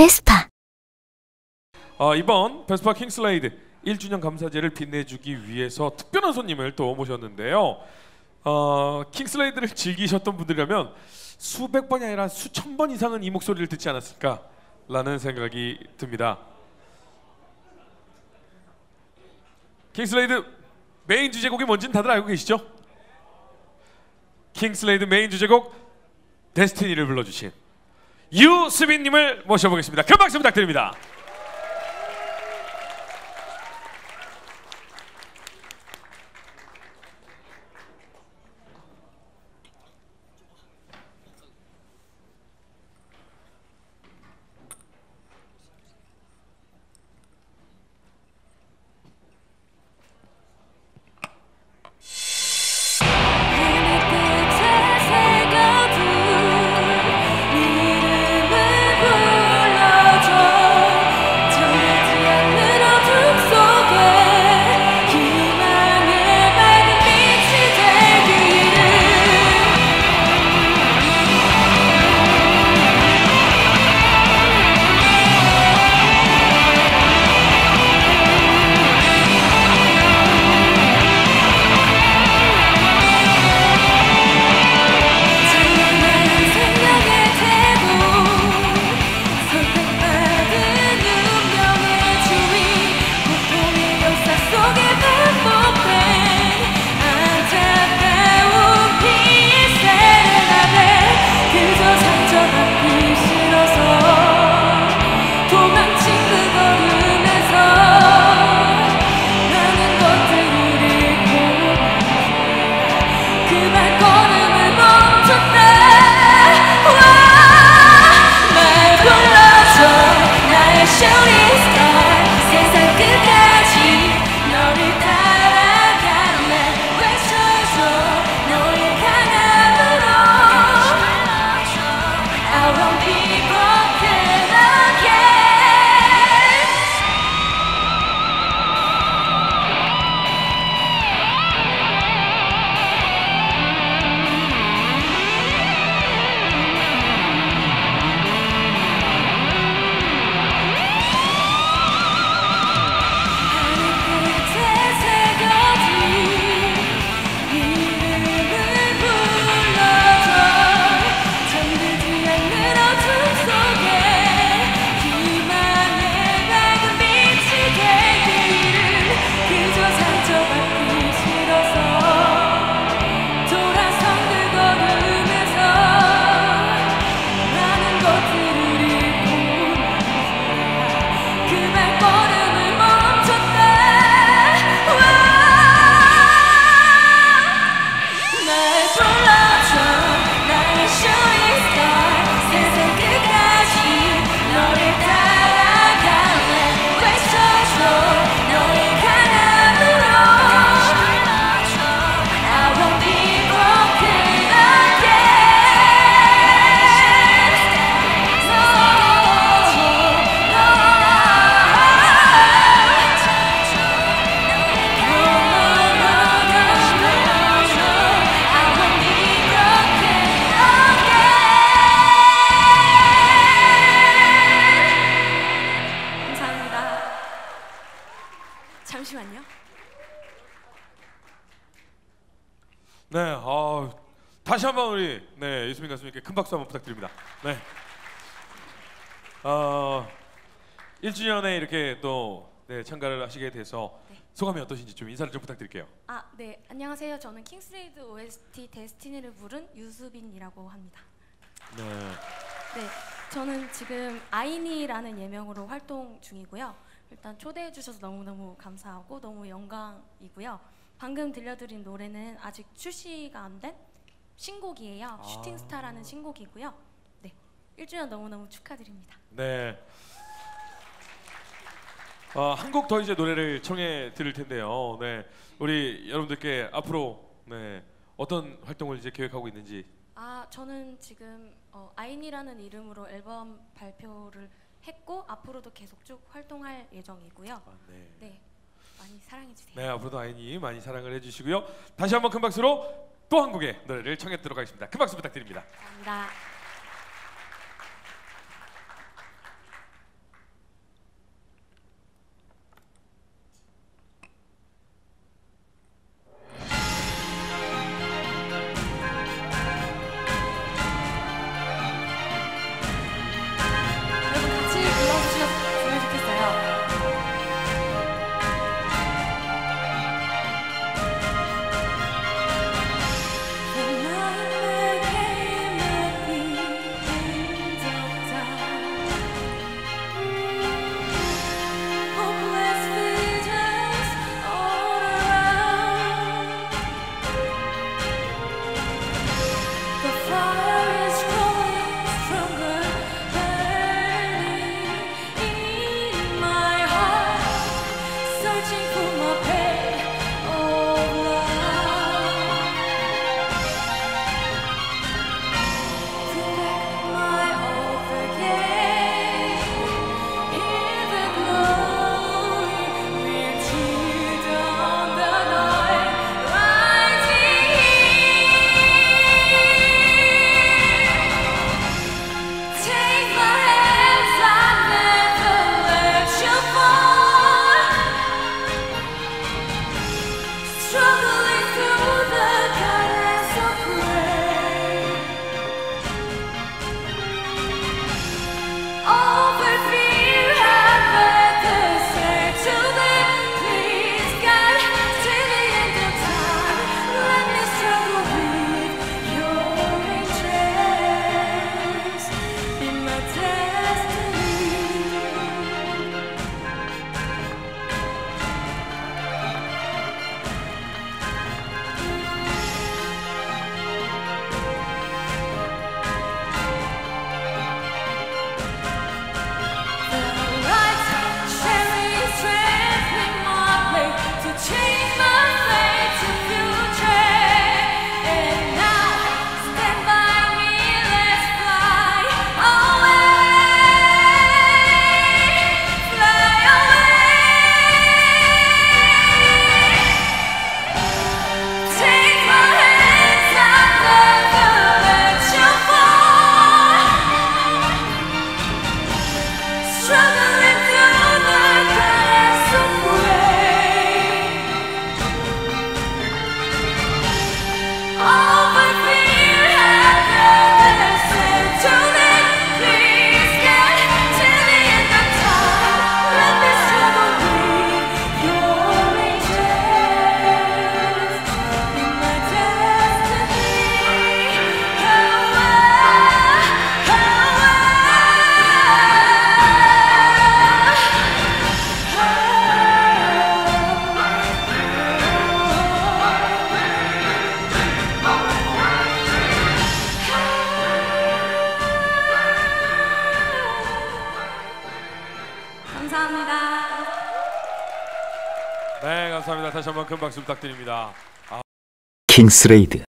베스파 어, 이번 베스파 킹슬레이드 1주년 감사제를 빛내주기 위해서 특별한 손님을 또 모셨는데요. 어, 킹슬레이드를 즐기셨던 분들이라면 수백 번이 아니라 수천 번 이상은 이 목소리를 듣지 않았을까라는 생각이 듭니다. 킹슬레이드 메인 주제곡이 뭔지는 다들 알고 계시죠? 킹슬레이드 메인 주제곡 데스티니를 불러주신 유수빈님을 모셔보겠습니다. 큰 박수 부탁드립니다. 다시 한번 우리 네 유수민 가수님께 큰 박수 한번 부탁드립니다. 네. 어, 1주년에 이렇게 또 네, 참가를 하시게 돼서 네. 소감이 어떠신지 좀 인사를 좀 부탁드릴게요. 아, 네. 안녕하세요. 저는 킹스레이드 OST 데스티니를 부른 유수빈이라고 합니다. 네. 네. 저는 지금 아이니라는 예명으로 활동 중이고요. 일단 초대해 주셔서 너무너무 감사하고 너무 영광이고요. 방금 들려드린 노래는 아직 출시가 안 된 신곡이에요. 아. 슈팅스타라는 신곡이고요. 네. 1주년 너무너무 축하드립니다. 네. 어, 한곡 더 이제 노래를 청해 드릴 텐데요. 네. 우리 여러분들께 앞으로 네, 어떤 활동을 이제 계획하고 있는지 아, 저는 지금 어, 아이니라는 이름으로 앨범 발표를 했고 앞으로도 계속 쭉 활동할 예정이고요. 아, 네. 네, 많이 사랑해 주세요. 네, 앞으로도 아이니 많이 사랑을 해 주시고요. 다시 한번 큰 박수로 또한 곡의 노래를 청해 듣도록 하겠습니다. 큰 박수 부탁드립니다. 감사합니다. 감사합니다. 다시 한번 큰 박수 부탁드립니다. 킹스레이드